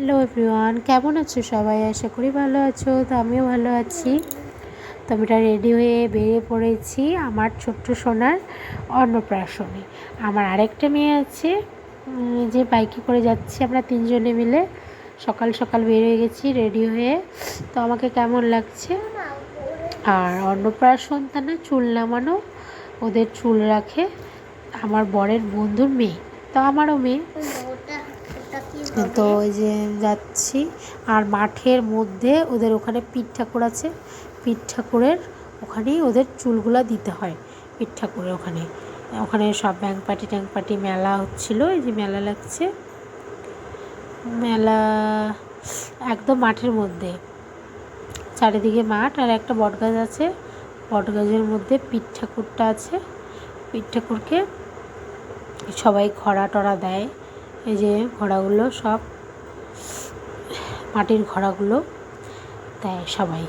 Hello everyone কেমন আছো সবাই? আশা করি ভালো আছো, তো আমিও ভালো আছি। তো আমি রেডি হয়ে বেরিয়ে পড়েছি আমার ছোট্ট সোনার অন্নপ্রাশনে। আমার আরেকটা মেয়ে আছে যে বাইকে করে যাচ্ছি আমরা তিনজনে মিলে। সকাল সকাল বেরিয়ে গেছি রেডি হয়ে। তো আমাকে কেমন লাগছে? আর অন্নপ্রাশন তা না, চুল নামানো, ওদের চুল রাখে। আমার বরের বন্ধুর মেয়ে। তো আমারও মেয়ে। তো ওই যে যাচ্ছি, আর মাঠের মধ্যে ওদের ওখানে পিঠ ঠাকুর আছে। পিঠ ঠাকুরের ওখানেই ওদের চুলগুলা দিতে হয় পিঠ ঠাকুরের ওখানে। ওখানে সব ব্যাংক পার্টি ট্যাঙ্ক পার্টি মেলা হচ্ছিল, এই যে মেলা লাগছে। মেলা একদম মাঠের মধ্যে। চারিদিকে মাঠ আর একটা বটগাছ আছে। বটগাছের মধ্যে পিঠ ঠাকুরটা আছে। পিঠ ঠাকুরকে সবাই খড়া টড়া দেয়। এই যে ঘোড়াগুলো সব মাটির ঘোড়াগুলো দেয় সবাই।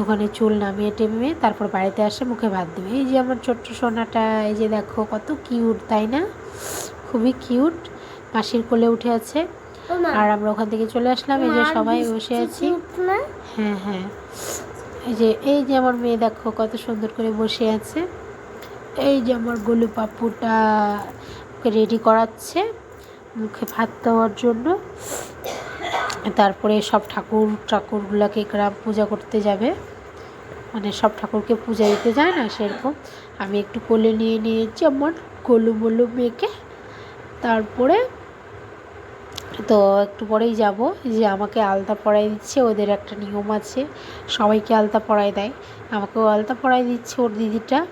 ওখানে চুল নামিয়ে টেমিয়ে তারপর বাড়িতে আসে মুখে ভাত দেবে। এই যে আমার ছোট্ট সোনাটা এই যে দেখো কত কিউট তাই না? খুবই কিউট। মাসির কোলে উঠে আছে। আর আমরা ওখান থেকে চলে আসলাম এই যে সবাই বসে আছি। হ্যাঁ হ্যাঁ। এই যে এই যে আমার মেয়ে দেখো কত সুন্দর করে বসে আছে। এই যে আমার গোলু পাপুটা রেডি করাচ্ছে, মুখে ভাত দেওয়ার জন্য। তারপরে সব ঠাকুর ঠাকুরগুলোকে গ্রাম পূজা করতে যাবে। মানে সব ঠাকুরকে পূজা দিতে যায় না সেরকম। আমি একটু কোলে নিয়ে নিয়েছি আমার গোলু মোলু মেয়েকে। তারপরে তো একটু পরেই যাব। যে আমাকে আলতা পরাই দিচ্ছে, ওদের একটা নিয়ম আছে, সবাইকে আলতা পরাই দেয়। আমাকেও আলতা পরাই দিচ্ছে ওর দিদিটা।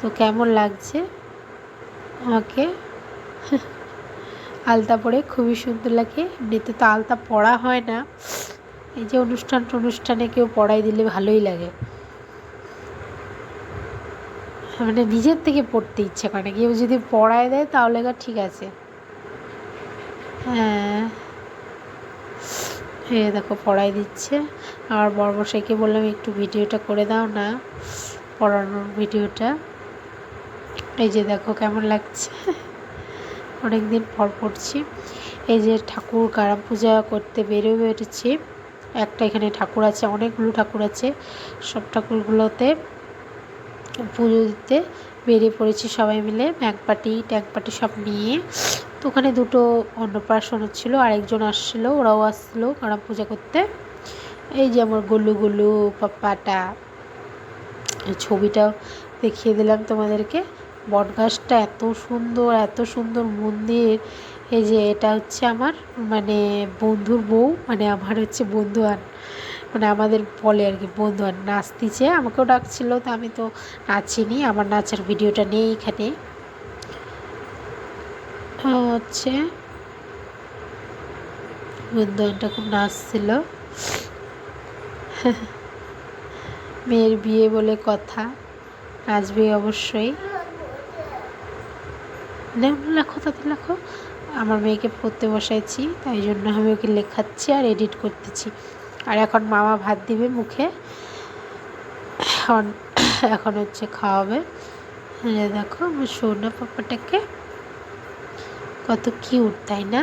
তো কেমন লাগছে? আমাকে? আলতা পরে খুবই সুন্দর লাগে। এমনিতে তো আলতা পরা হয় না। এই যে অনুষ্ঠান অনুষ্ঠানে কেউ পড়াই দিলে ভালোই লাগে। মানে নিজের থেকে পড়তে ইচ্ছে করে কেউ যদি পড়ায় দেয় তাহলে ঠিক আছে। হ্যাঁ। এ দেখো, পড়াই দিচ্ছে। আর বড়মশাইকে বললাম, একটু ভিডিওটা করে দাও না, পড়ানোর ভিডিওটা। এই যে দেখো, কেমন লাগছে। অনেক দিন পর পড়ছি। এই যে ঠাকুর কারাম পূজা করতে বেরিয়ে বেরিয়েছি একটা এখানে ঠাকুর আছে, অনেকগুলো ঠাকুর আছে। সব ঠাকুরগুলোতে পুজো দিতে বেরিয়ে পড়েছি সবাই মিলে। ব্যাংক পার্টি ট্যাঙ্ক পার্টি সব নিয়ে। তো ওখানে দুটো অন্নপ্রাশন হচ্ছিল, আরেকজন আসছিল, ওরাও আসছিল কারাম পূজা করতে। এই যে আমার গুলু গুলু পাপ্পাটা ছবিটাও দেখিয়ে দিলাম তোমাদেরকে। বটগাছটা এত সুন্দর এত সুন্দর মন্দির। এই যে এটা হচ্ছে আমার মানে বন্ধুর বউ মানে আমার হচ্ছে বন্ধু আর মানে আমাদের বলে আর কি বন্ধু আর নাচতিছে। আমাকেও ডাকছিল, তো আমি তো নাচিনি, আমার নাচার ভিডিওটা নেই এখানে। হচ্ছে। বন্ধুয়ানটা খুব নাচছিল মেয়ের বিয়ে বলে কথা। নাচবে অবশ্যই। লেখো তাতে লেখো। আমার মেয়েকে পড়তে বসাইছি, তাই জন্য আমি ওকে লেখাচ্ছি আর এডিট করতেছি। আর এখন মামা ভাত দিবে মুখে। এখন এখন হচ্ছে খাওয়াবে। দেখো, আমার সোনা পাপাটাকে কত কিউট তাই না?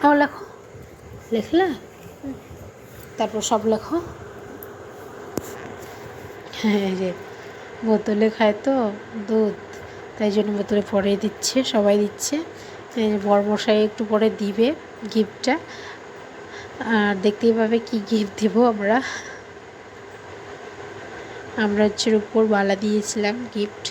তাও লেখো। লেখলা? তারপর সব লেখো। হ্যাঁ যে বোতলে খায় তো দুধ, তাই জন্য বোতলে পরে দিচ্ছে, সবাই দিচ্ছে। বরমশাই একটু পরে দিবে গিফটটা। আর দেখতেই পাবে কি গিফট দেব আমরা। আমরা হচ্ছে উপর বালা দিয়েছিলাম গিফট।